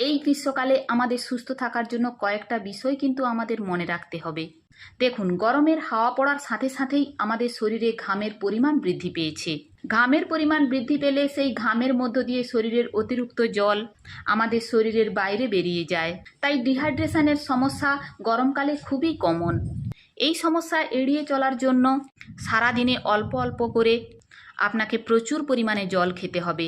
এই গ্রীষ্মকালে আমাদের সুস্থ থাকার জন্য কয়েকটা বিষয় কিন্তু আমাদের মনে রাখতে হবে। দেখুন, গরমের হাওয়া পড়ার সাথে সাথেই আমাদের শরীরে ঘামের পরিমাণ বৃদ্ধি পেয়েছে। ঘামের পরিমাণ বৃদ্ধি পেলে সেই ঘামের মধ্য দিয়ে শরীরের অতিরিক্ত জল আমাদের শরীরের বাইরে বেরিয়ে যায়। তাই ডিহাইড্রেশনের সমস্যা গরমকালে খুবই কমন। এই সমস্যা এড়িয়ে চলার জন্য সারাদিনে অল্প অল্প করে আপনাকে প্রচুর পরিমাণে জল খেতে হবে।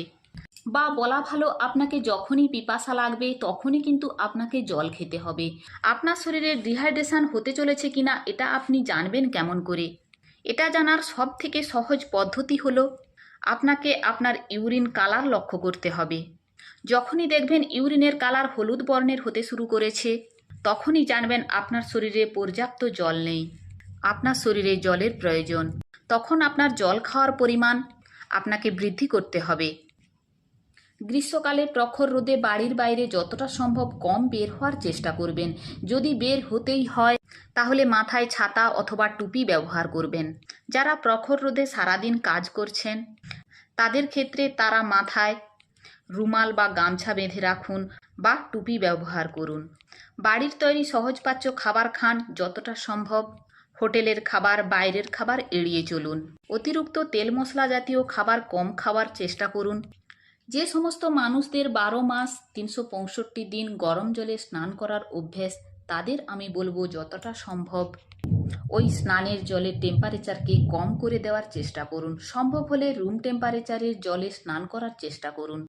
বা বলা ভালো, আপনাকে যখনই পিপাসা লাগবে, তখনই কিন্তু আপনাকে জল খেতে হবে। আপনার শরীরে ডিহাইড্রেশন হতে চলেছে কিনা, এটা আপনি জানবেন কেমন করে। এটা জানার সব থেকে সহজ পদ্ধতি হলো, আপনাকে আপনার ইউরিন কালার লক্ষ্য করতে হবে। যখনই দেখবেন ইউরিনের কালার হলুদ বর্ণের হতে শুরু করেছে, তখনই জানবেন আপনার শরীরে পর্যাপ্ত জল নেই। আপনার শরীরে জলের প্রয়োজন। তখন আপনার জল খাওয়ার পরিমাণ আপনাকে বৃদ্ধি করতে হবে। গ্রীষ্মকালে প্রখর রোদে বাড়ির বাইরে যতটা সম্ভব কম বের হওয়ার চেষ্টা করবেন। যদি বের হতেই হয়, তাহলে মাথায় ছাতা অথবা টুপি ব্যবহার করবেন। যারা প্রখর রোদে সারাদিন কাজ করছেন, তাদের ক্ষেত্রে তারা মাথায় রুমাল বা গামছা বেঁধে রাখুন বা টুপি ব্যবহার করুন। বাড়ির তৈরি সহজপাচ্য খাবার খান যতটা সম্ভব। হোটেলের খাবার, বাইরের খাবার এড়িয়ে চলুন। অতিরিক্ত তেল মশলা জাতীয় খাবার কম খাওয়ার চেষ্টা করুন। যে সমস্ত মানুষদের বারো মাস, তিনশো পঁয়ষট্টি দিন গরম জলে স্নান করার অভ্যেস, তাদের আমি বলব যতটা সম্ভব ওই স্নানের জলের টেম্পারেচারকে কম করে দেওয়ার চেষ্টা করুন। সম্ভব হলে রুম টেম্পারেচারের জলে স্নান করার চেষ্টা করুন।